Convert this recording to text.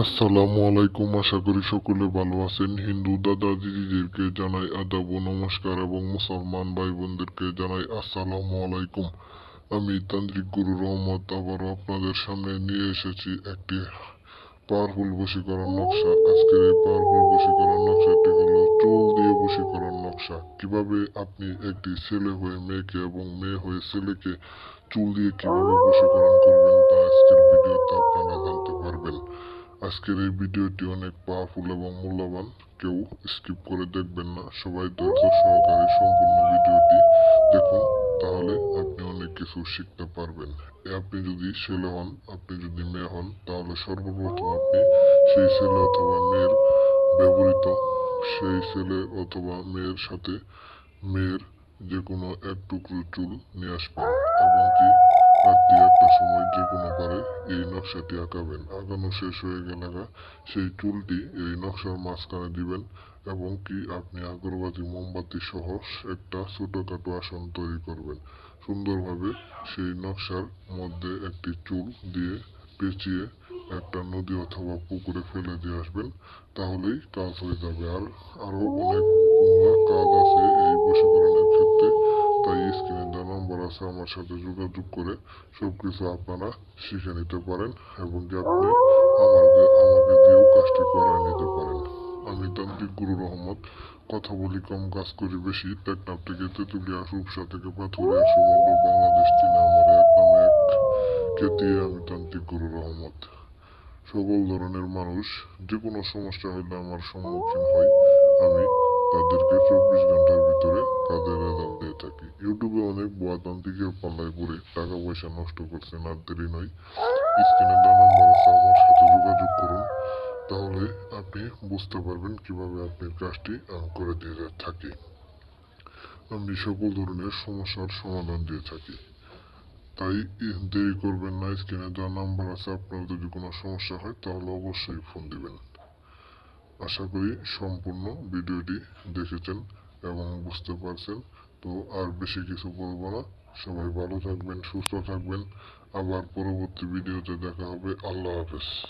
আসসালামু আলাইকুম, আশা করি সকলে ভালো আছেন। হিন্দু দাদা দিদিদেরকে জানাই আদাব নমস্কার এবং মুসলমান ভাই বোনদেরকে জানাই আসসালামু আলাইকুম। আমি তান্ত্রিক গুরু রহমত, আবারও আপনাদের সামনে নিয়ে এসেছি একটি পাওয়ারফুল বশীকরণ নকশা। আজকের এই পাওয়ারফুল বশীকরণ নকশাটি হলো চুল দিয়ে বশীকরণ নকশা। কীভাবে আপনি একটি ছেলে হয়ে, মেয়েকে এবং মেয়ে হয়ে ছেলেকে চুল দিয়ে কীভাবে বশীকরণ করবেন তা আজকের এই ভিডিওটি অনেক পাওয়ারফুল এবং মূল্যবান। কেউ স্কিপ করে দেখবেন না। সবাই ধৈর্য সহকারে সম্পূর্ণ ভিডিওটি দেখুন, তাহলে আপনি অনেক কিছু শিখতে পারবেন। আপনি যদি ছেলে হন, আপনি যদি মেয়ে হন, তাহলে সর্বপ্রথম আপনি সেই ছেলে অথবা মেয়ের ব্যবহৃত সেই ছেলে অথবা মেয়ের সাথে মেয়ের যে কোনো এক টুকরো চুল নিয়ে আসবেন। এবং কি নকশাটি আঁকাবেন। আঁকানো শেষ হয়ে গেলে সেই চুলটি এই নকশার মাঝখানে দিবেন এবং কি আপনি আগরবাতি, মোমবাতি সহ একটা ছোটখাটো আসন তৈরি করবেন। সুন্দরভাবে সেই নকশার মধ্যে একটি চুল দিয়ে পেঁচিয়ে একটা নদী অথবা পুকুরে ফেলে দিয়ে আসবেন। তাহলেই কাজ হয়ে যাবে। আর আরও অনেক আছে আমার সাথে যোগাযোগ করে সব কিছু আপনারা শিখে নিতে পারেন এবং কি আপনি আমাকে আমাকে দিয়েও কাজটি করায় নিতে পারেন। আমি তান্ত্রিক গুরু রহমত কথা বলি কম কাজ করি বেশি টেকনাফ থেকে তেঁতুলিয়া রূপসা থেকে পাথুরিয়া সমগ্র বাংলাদেশ চিনে আমার এক নামে এক খ্যাতি আমি তান্ত্রিক গুরু রহমত। সকল ধরনের মানুষ যে কোনো সমস্যা হলে আমার সম্মুখীন হয় আমি। তাদেরকে চব্বিশ ঘণ্টার ভিতরে কাজের রেজাল্ট দিয়ে থাকি। ইউটিউবে অনেক বোয়াতান্ত্রিকের পাল্লায় পড়ে টাকা পয়সা নষ্ট করছেন আর দেরি নয়। স্ক্রিনে দেওয়া নম্বর আছে, আমার সাথে যোগাযোগ করুন। তাহলে আপনি বুঝতে পারবেন কীভাবে আপনি কাজটি আমি করে দিয়ে থাকি। আমি সকল ধরনের সমস্যার সমাধান দিয়ে থাকি। তাই দেরি করবেন না, স্ক্রিনে দেওয়া নাম্বার আছে, আপনার যদি কোনো সমস্যা হয় তাহলে অবশ্যই ফোন দিবেন। আশা করি সম্পূর্ণ ভিডিওটি দেখেছেন এবং বুঝতে পারছেন। তো আর বেশি কিছু বলব না। সবাই ভালো থাকবেন, সুস্থ থাকবেন। আবার পরবর্তী ভিডিওতে দেখা হবে। আল্লাহ হাফেজ।